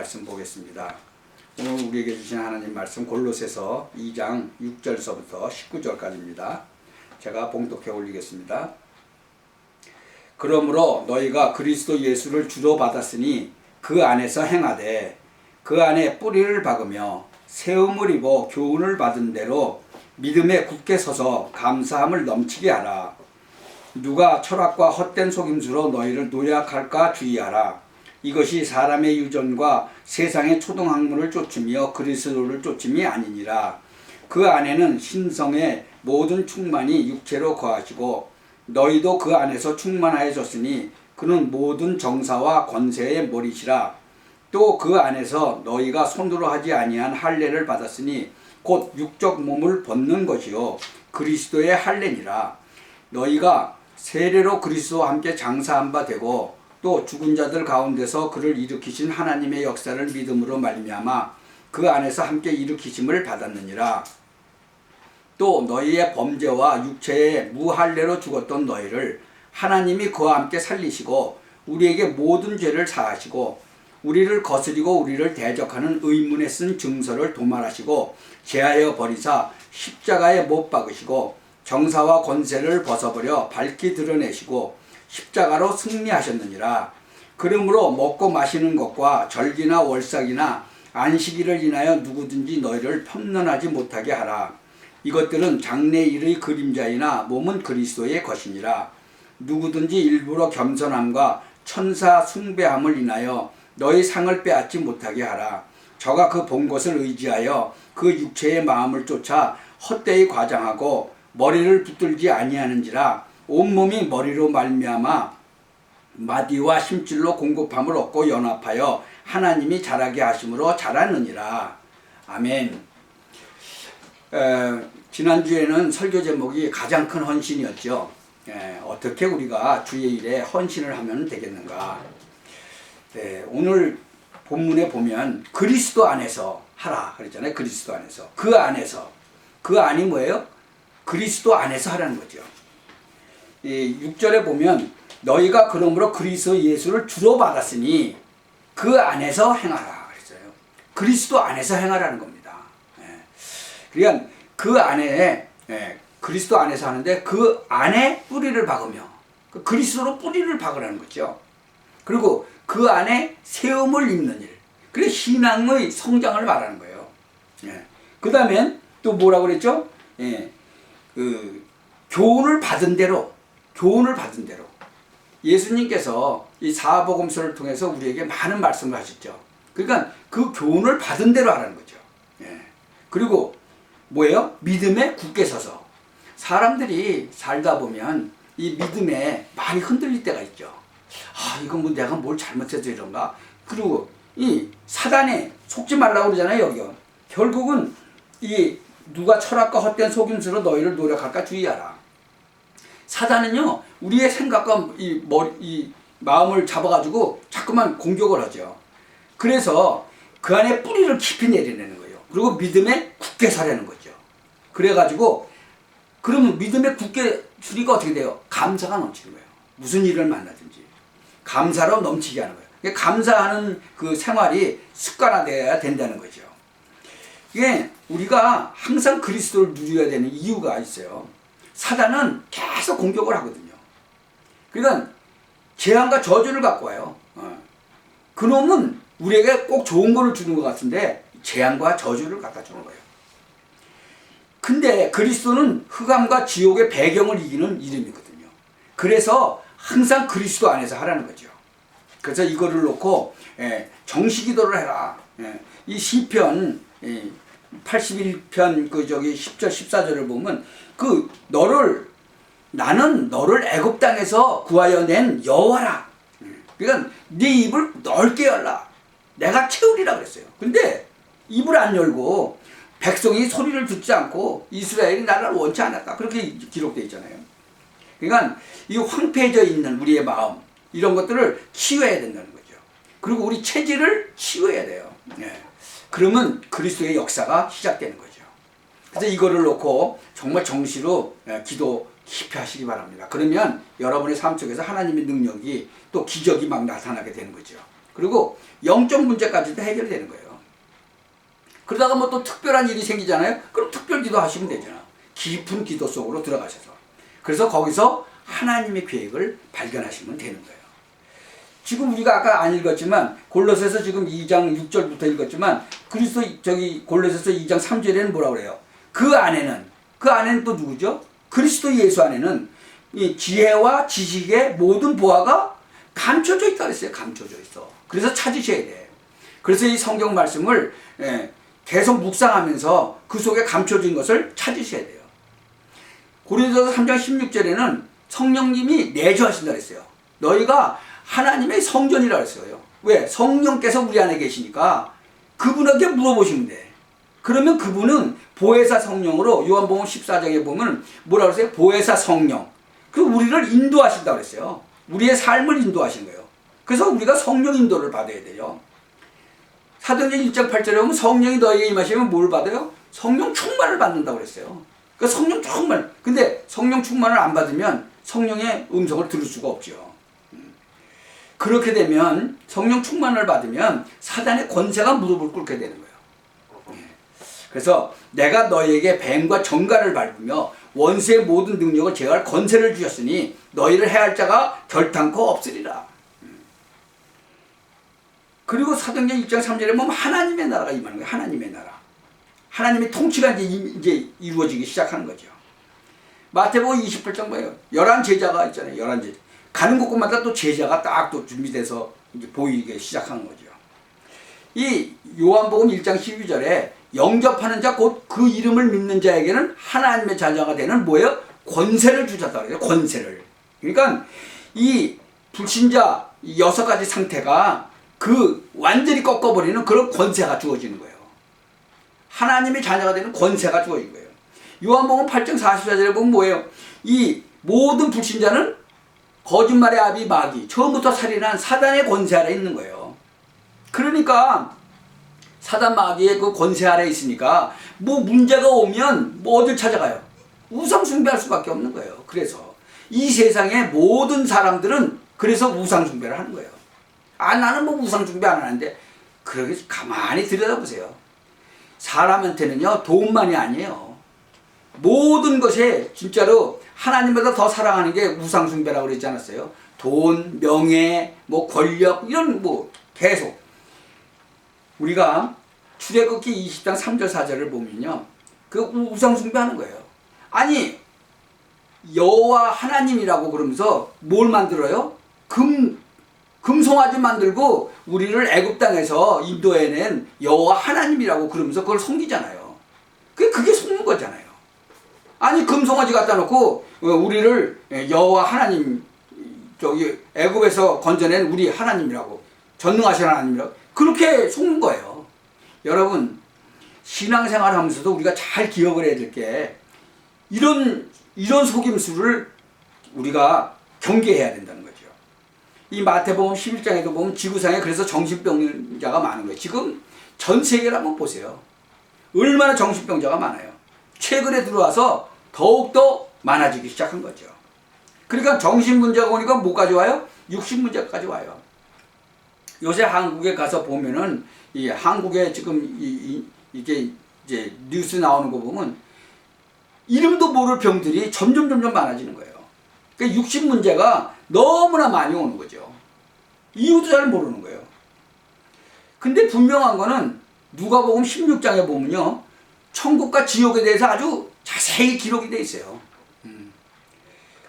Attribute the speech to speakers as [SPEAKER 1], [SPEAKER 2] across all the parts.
[SPEAKER 1] 말씀 보겠습니다. 오늘 우리에게 주신 하나님 말씀 골로새서 2장 6절서부터 19절까지입니다. 제가 봉독해 올리겠습니다. 그러므로 너희가 그리스도 예수를 주로 받았으니 그 안에서 행하되 그 안에 뿌리를 박으며 세움을 입어 교훈을 받은 대로 믿음에 굳게 서서 감사함을 넘치게 하라. 누가 철학과 헛된 속임수로 너희를 노약할까 주의하라. 이것이 사람의 유전과 세상의 초등학문을 쫓으며 그리스도를 쫓음이 아니니라. 그 안에는 신성의 모든 충만이 육체로 거하시고 너희도 그 안에서 충만하여졌으니 그는 모든 정사와 권세의 머리시라. 또 그 안에서 너희가 손으로 하지 아니한 할례를 받았으니 곧 육적 몸을 벗는 것이요 그리스도의 할례니라. 너희가 세례로 그리스도와 함께 장사한 바 되고 또 죽은 자들 가운데서 그를 일으키신 하나님의 역사를 믿음으로 말미암아 그 안에서 함께 일으키심을 받았느니라. 또 너희의 범죄와 육체의 무할례로 죽었던 너희를 하나님이 그와 함께 살리시고 우리에게 모든 죄를 사하시고 우리를 거스리고 우리를 대적하는 의문에 쓴 증서를 도말하시고 제하여 버리사 십자가에 못 박으시고 정사와 권세를 벗어버려 밝히 드러내시고 십자가로 승리하셨느니라. 그러므로 먹고 마시는 것과 절기나 월삭이나 안식일을 인하여 누구든지 너희를 편론하지 못하게 하라. 이것들은 장래 일의 그림자이나 몸은 그리스도의 것이니라. 누구든지 일부러 겸손함과 천사 숭배함을 인하여 너희 상을 빼앗지 못하게 하라. 저가 그 본 것을 의지하여 그 육체의 마음을 쫓아 헛되이 과장하고 머리를 붙들지 아니하는지라 온몸이 머리로 말미암아 마디와 심줄로 공급함을 얻고 연합하여 하나님이 자라게 하심으로 자라느니라. 아멘. 에, 지난주에는 설교 제목이 가장 큰 헌신이었죠. 에, 어떻게 우리가 주의 일에 헌신을 하면 되겠는가. 네, 오늘 본문에 보면 그리스도 안에서 하라 그랬잖아요. 그리스도 안에서. 그 안에서. 그 안이 뭐예요? 그리스도 안에서 하라는 거죠. 이 6절에 보면 너희가 그러므로 그리스도 예수를 주로 받았으니 그 안에서 행하라 그랬어요. 그리스도 안에서 행하라는 겁니다. 예. 그러니까 그 안에 예, 그리스도 안에서 하는데 그 안에 뿌리를 박으며 그 그리스도로 뿌리를 박으라는 거죠. 그리고 그 안에 세움을 입는 일. 그래 신앙의 성장을 말하는 거예요. 예. 그 다음엔 또 뭐라고 그랬죠? 예. 그 교훈을 받은 대로 교훈을 받은 대로 예수님께서 이 사복음서를 통해서 우리에게 많은 말씀을 하셨죠. 그러니까 그 교훈을 받은 대로 하라는 거죠. 예. 그리고 뭐예요? 믿음에 굳게 서서 사람들이 살다 보면 이 믿음에 많이 흔들릴 때가 있죠. 아, 이건 뭐 내가 뭘 잘못해서 이런가? 그리고 이 사단에 속지 말라고 그러잖아요, 여기요. 결국은 이 누가 철학과 헛된 속임수로 너희를 노력할까 주의하라. 사단은요, 우리의 생각과 이 머리, 이 마음을 잡아가지고 자꾸만 공격을 하죠. 그래서 그 안에 뿌리를 깊이 내려내는 거예요. 그리고 믿음에 굳게 서라는 거죠. 그래가지고, 그러면 믿음에 굳게 수리가 어떻게 돼요? 감사가 넘치는 거예요. 무슨 일을 만나든지. 감사로 넘치게 하는 거예요. 그러니까 감사하는 그 생활이 습관화되어야 된다는 거죠. 이게 우리가 항상 그리스도를 누려야 되는 이유가 있어요. 사단은 계속 공격을 하거든요. 그러니까 재앙과 저주를 갖고 와요. 어. 그놈은 우리에게 꼭 좋은 거를 주는 것 같은데 재앙과 저주를 갖다 주는 거예요. 근데 그리스도는 흑암과 지옥의 배경을 이기는 이름이거든요. 그래서 항상 그리스도 안에서 하라는 거죠. 그래서 이거를 놓고 예, 정식기도를 해라. 예, 이 시편 예, 81편 그 저기 10절 14절을 보면 그 너를 나는 너를 애굽 땅에서 구하여 낸 여호와라. 그러니까 네 입을 넓게 열라. 내가 채우리라 그랬어요. 근데 입을 안 열고 백성이 소리를 듣지 않고 이스라엘이 나를 원치 않았다. 그렇게 기록되어 있잖아요. 그러니까 이 황폐해져 있는 우리의 마음 이런 것들을 치유해야 된다는 거죠. 그리고 우리 체질을 치유해야 돼요. 예. 그러면 그리스도의 역사가 시작되는 거죠. 그래서 이거를 놓고 정말 정시로 예, 기도 깊이 하시기 바랍니다. 그러면 여러분의 삶 속에서 하나님의 능력이 또 기적이 막 나타나게 되는 거죠. 그리고 영적 문제까지도 해결되는 거예요. 그러다가 뭐 또 특별한 일이 생기잖아요. 그럼 특별 기도 하시면 되잖아. 깊은 기도 속으로 들어가셔서. 그래서 거기서 하나님의 계획을 발견하시면 되는 거예요. 지금 우리가 아까 안 읽었지만 골로새서 지금 2장 6절부터 읽었지만 그리스도 저기 골로새서 2장 3절에는 뭐라 그래요? 그 안에는 그 안에는 또 누구죠? 그리스도 예수 안에는 이 지혜와 지식의 모든 보화가 감춰져 있다 그랬어요. 감춰져 있어. 그래서 찾으셔야 돼. 그래서 이 성경 말씀을 예, 계속 묵상하면서 그 속에 감춰진 것을 찾으셔야 돼요. 고린도서 3장 16절에는 성령님이 내주하신다 그랬어요. 너희가 하나님의 성전이라 그랬어요. 왜? 성령께서 우리 안에 계시니까 그분에게 물어보시면 돼. 그러면 그분은 보혜사 성령으로 요한복음 14장에 보면 뭐라 그랬어요? 보혜사 성령. 그 우리를 인도하신다 그랬어요. 우리의 삶을 인도하신 거예요. 그래서 우리가 성령 인도를 받아야 돼요. 사도행전 1장 8절에 보면 성령이 너에게 임하시면 뭘 받아요? 성령 충만을 받는다고 그랬어요. 그 성령 충만. 근데 성령 충만을 안 받으면 성령의 음성을 들을 수가 없죠. 음. 그렇게 되면 성령 충만을 받으면 사단의 권세가 무릎을 꿇게 되는 거예요. 예. 그래서 내가 너희에게 뱀과 정갈을 밟으며 원수의 모든 능력을 제어할 권세를 주셨으니 너희를 해할 자가 결탄코 없으리라. 음. 그리고 사도행전 1장 3절에 보면 하나님의 나라가 임하는 거예요. 하나님의 나라. 하나님의 통치가 이제 이루어지기 시작하는 거죠. 마태복음 28장 뭐예요? 열한 제자가 있잖아요. 열한 제자. 가는 곳곳마다 또 제자가 딱 또 준비돼서 이제 보이기 시작하는 거죠. 이 요한복음 1장 12절에 영접하는 자 곧 그 이름을 믿는 자에게는 하나님의 자녀가 되는 뭐예요? 권세를 주셨다 그래요. 권세를. 그러니까 이 불신자 이 여섯 가지 상태가 그 완전히 꺾어버리는 그런 권세가 주어지는 거예요. 하나님의 자녀가 되는 권세가 주어진 거예요. 요한복음 8장 44절에 보면 뭐예요? 이 모든 불신자는 거짓말의 아비 마귀, 처음부터 살인한 사단의 권세 아래 있는 거예요. 그러니까 사단 마귀의 그 권세 아래 있으니까 뭐 문제가 오면 뭐 어딜 찾아가요? 우상 숭배할 수밖에 없는 거예요. 그래서 이 세상의 모든 사람들은 그래서 우상 숭배를 하는 거예요. 아 나는 뭐 우상 숭배 안 하는데 그러게 가만히 들여다보세요. 사람한테는요 돈만이 아니에요. 모든 것에 진짜로 하나님보다 더 사랑하는 게 우상 숭배라고 그러지 않았어요? 돈, 명예, 뭐 권력 이런 뭐 계속 우리가 출애굽기 20장 3절 4절을 보면요. 그 우상 숭배하는 거예요. 아니 여호와 하나님이라고 그러면서 뭘 만들어요? 금 금송아지 만들고 우리를 애굽 땅에서 인도해낸 여호와 하나님이라고 그러면서 그걸 섬기잖아요. 그게 그게 속는 거잖아요. 아니 금송아지 갖다 놓고 어, 우리를 여호와 하나님 저기 애굽에서 건져낸 우리 하나님이라고 전능하신 하나님이라고 그렇게 속는 거예요. 여러분 신앙생활 하면서도 우리가 잘 기억을 해야 될 게 이런 이런 속임수를 우리가 경계해야 된다는 거죠. 이 마태복음 11장에도 보면 지구상에 그래서 정신병자가 많은 거예요. 지금 전 세계를 한번 보세요. 얼마나 정신병자가 많아요. 최근에 들어와서 더욱더 많아지기 시작한 거죠. 그러니까 정신 문제가 오니까 뭐까지 와요? 육신 문제까지 와요. 요새 한국에 가서 보면은 이 한국에 지금 이, 이, 게 이제 뉴스 나오는 거 보면 이름도 모를 병들이 점점 점점 많아지는 거예요. 그러니까 육신 문제가 너무나 많이 오는 거죠. 이유도 잘 모르는 거예요. 근데 분명한 거는 누가복음 16장에 보면요. 천국과 지옥에 대해서 아주 자세히 기록이 돼 있어요. 음.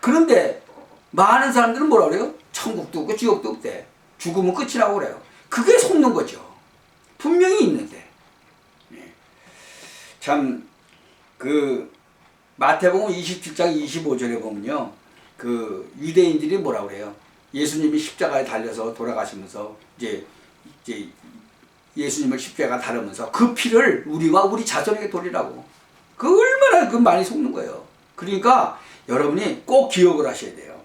[SPEAKER 1] 그런데 많은 사람들은 뭐라 그래요? 천국도 없고 지옥도 없대. 죽으면 끝이라고 그래요. 그게 속는 거죠. 분명히 있는데. 예. 참, 그, 마태복음 27장 25절에 보면요. 그, 유대인들이 뭐라 그래요? 예수님이 십자가에 달려서 돌아가시면서 이제, 이제 예수님을 십자가 다루면서 그 피를 우리와 우리 자손에게 돌리라고. 그 얼마나 그 많이 속는 거예요. 그러니까 여러분이 꼭 기억을 하셔야 돼요.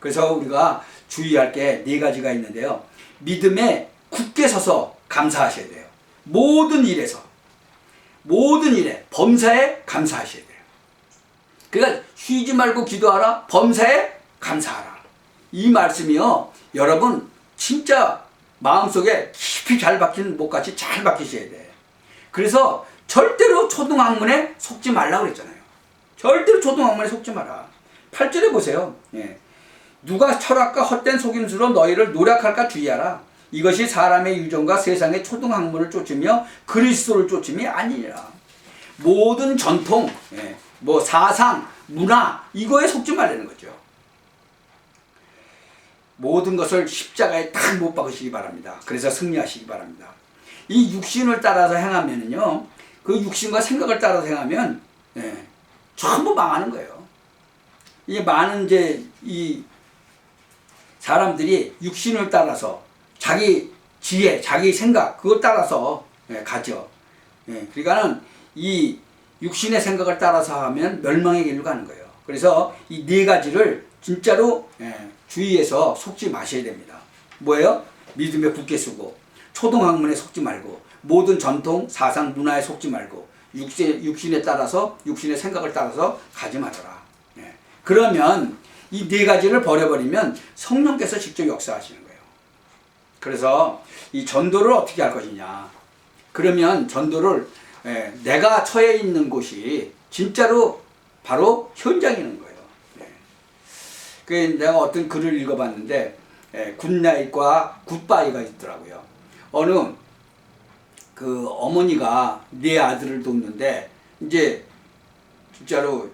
[SPEAKER 1] 그래서 우리가 주의할 게 네 가지가 있는데요. 믿음에 굳게 서서 감사하셔야 돼요. 모든 일에서. 모든 일에, 범사에 감사하셔야 돼요. 그러니까 쉬지 말고 기도하라, 범사에 감사하라. 이 말씀이요. 여러분, 진짜 마음속에 깊이 잘 박힌 목같이 잘 박히셔야 돼. 그래서 절대로 초등학문에 속지 말라고 그랬잖아요. 절대로 초등학문에 속지 마라. 8절에 보세요. 예. 누가 철학과 헛된 속임수로 너희를 노력할까 주의하라. 이것이 사람의 유전과 세상의 초등학문을 쫓으며 그리스도를 쫓음이 아니니라. 모든 전통, 예, 뭐 사상, 문화 이거에 속지 말라는 거죠. 모든 것을 십자가에 딱 못 박으시기 바랍니다. 그래서 승리하시기 바랍니다. 이 육신을 따라서 행하면은요, 그 육신과 생각을 따라서 행하면 예, 전부 망하는 거예요. 이 많은 이제 이 사람들이 육신을 따라서 자기 지혜, 자기 생각 그것 따라서 예, 가죠. 예, 그러니까는 이 육신의 생각을 따라서 하면 멸망의 길로 가는 거예요. 그래서 이 네 가지를 진짜로 예, 주의해서 속지 마셔야 됩니다. 뭐예요? 믿음에 굳게 쓰고 초등학문에 속지 말고 모든 전통, 사상, 문화에 속지 말고 육신, 육신에 따라서 육신의 생각을 따라서 가지 말아라. 예. 그러면 이 네 가지를 버려버리면 성령께서 직접 역사하시는 거예요. 그래서 이 전도를 어떻게 할 것이냐. 그러면 전도를 예, 내가 처해 있는 곳이 진짜로 바로 현장이는 거예요. 예. 그 내가 어떤 글을 읽어봤는데 예, 굿나잇과 굿바이가 있더라고요. 어느 그 어머니가 네 아들을 돕는데 이제 진짜로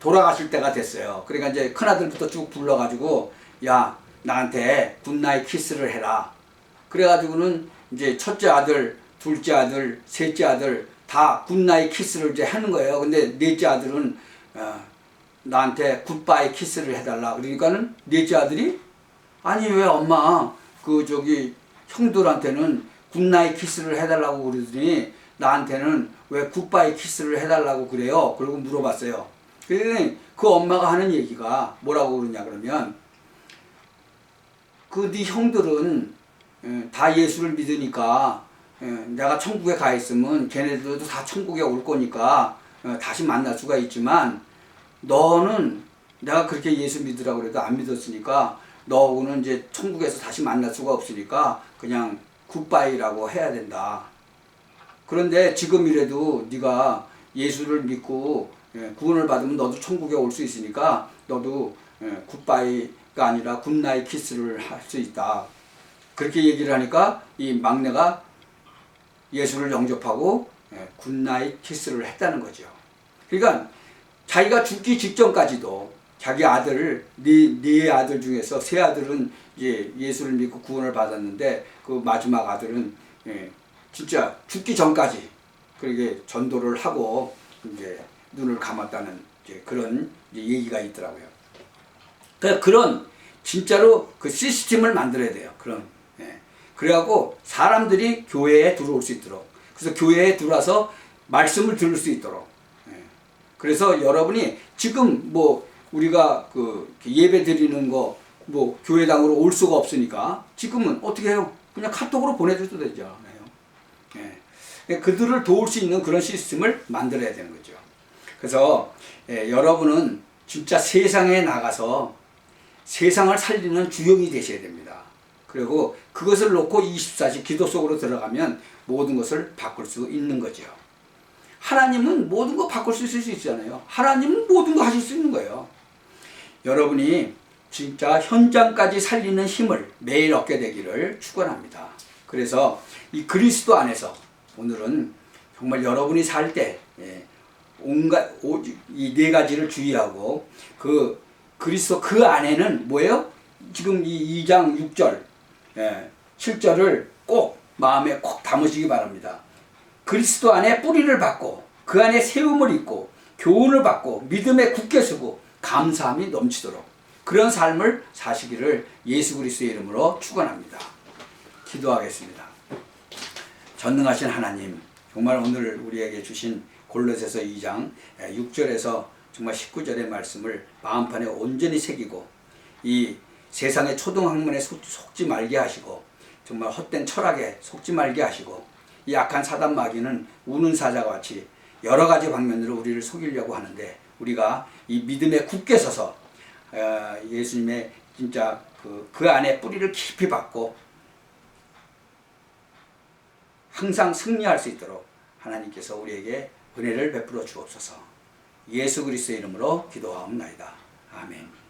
[SPEAKER 1] 돌아가실 때가 됐어요. 그러니까 이제 큰 아들부터 쭉 불러가지고 야 나한테 굿나잇 키스를 해라. 그래가지고는 이제 첫째 아들, 둘째 아들, 셋째 아들 다 굿나잇 키스를 이제 하는 거예요. 근데 넷째 아들은 어, 나한테 굿바이 키스를 해달라. 그러니까는 넷째 아들이 아니 왜 엄마 그 저기 형들한테는 굿나잇 키스를 해달라고 그러더니 나한테는 왜 굿바이 키스를 해달라고 그래요? 그리고 물어봤어요. 그랬더니 그 엄마가 하는 얘기가 뭐라고 그러냐 그러면 그 네 형들은 예, 다 예수를 믿으니까 예, 내가 천국에 가 있으면 걔네들도 다 천국에 올 거니까 어, 다시 만날 수가 있지만 너는 내가 그렇게 예수 믿으라고 그래도 안 믿었으니까 너하고는 이제 천국에서 다시 만날 수가 없으니까 그냥 굿바이라고 해야 된다. 그런데 지금이라도 네가 예수를 믿고 예, 구원을 받으면 너도 천국에 올 수 있으니까 너도 예, 굿바이가 아니라 굿나잇 키스를 할 수 있다. 그렇게 얘기를 하니까 이 막내가 예수를 영접하고 예, 굿나잇 키스를 했다는 거죠. 그러니까 자기가 죽기 직전까지도 자기 아들을 네, 네 아들 중에서 세 아들은 이제 예수를 믿고 구원을 받았는데 그 마지막 아들은 예, 진짜 죽기 전까지 그렇게 전도를 하고 이제 눈을 감았다는 이제 그런 이제 얘기가 있더라고요. 그러니까 그런 진짜로 그 시스템을 만들어야 돼요. 그런 예. 그래갖고 사람들이 교회에 들어올 수 있도록 그래서 교회에 들어와서 말씀을 들을 수 있도록 예. 그래서 여러분이 지금 뭐 우리가 그 예배 드리는 거 뭐 교회당으로 올 수가 없으니까 지금은 어떻게 해요? 그냥 카톡으로 보내줘도 되죠. 예. 그들을 도울 수 있는 그런 시스템을 만들어야 되는 거죠. 그래서 예, 여러분은 진짜 세상에 나가서 세상을 살리는 주역이 되셔야 됩니다. 그리고 그것을 놓고 24시 기도 속으로 들어가면 모든 것을 바꿀 수 있는 거죠. 하나님은 모든 거 바꿀 수 있을 수 있잖아요. 하나님은 모든 거 하실 수 있는 거예요. 여러분이 진짜 현장까지 살리는 힘을 매일 얻게 되기를 축원합니다. 그래서 이 그리스도 안에서 오늘은 정말 여러분이 살때 예, 온갖 이 네 가지를 주의하고 그 그리스도 그 안에는 뭐예요? 지금 이 2장 6절, 예, 7절을 꼭 마음에 꼭 담으시기 바랍니다. 그리스도 안에 뿌리를 받고 그 안에 세움을 입고 교훈을 받고 믿음에 굳게 서고 감사함이 넘치도록 그런 삶을 사시기를 예수 그리스도의 이름으로 축원합니다. 기도하겠습니다. 전능하신 하나님, 정말 오늘 우리에게 주신 골로새서 2장 6절에서 정말 19절의 말씀을 마음판에 온전히 새기고 이 세상의 초등학문에 속지 말게 하시고 정말 헛된 철학에 속지 말게 하시고 이 악한 사단 마귀는 우는 사자와 같이 여러 가지 방면으로 우리를 속이려고 하는데 우리가 이 믿음에 굳게 서서 어, 예수님의 진짜 그, 그 안에 뿌리를 깊이 받고 항상 승리할 수 있도록 하나님께서 우리에게 은혜를 베풀어 주옵소서. 예수 그리스도의 이름으로 기도하옵나이다. 아멘.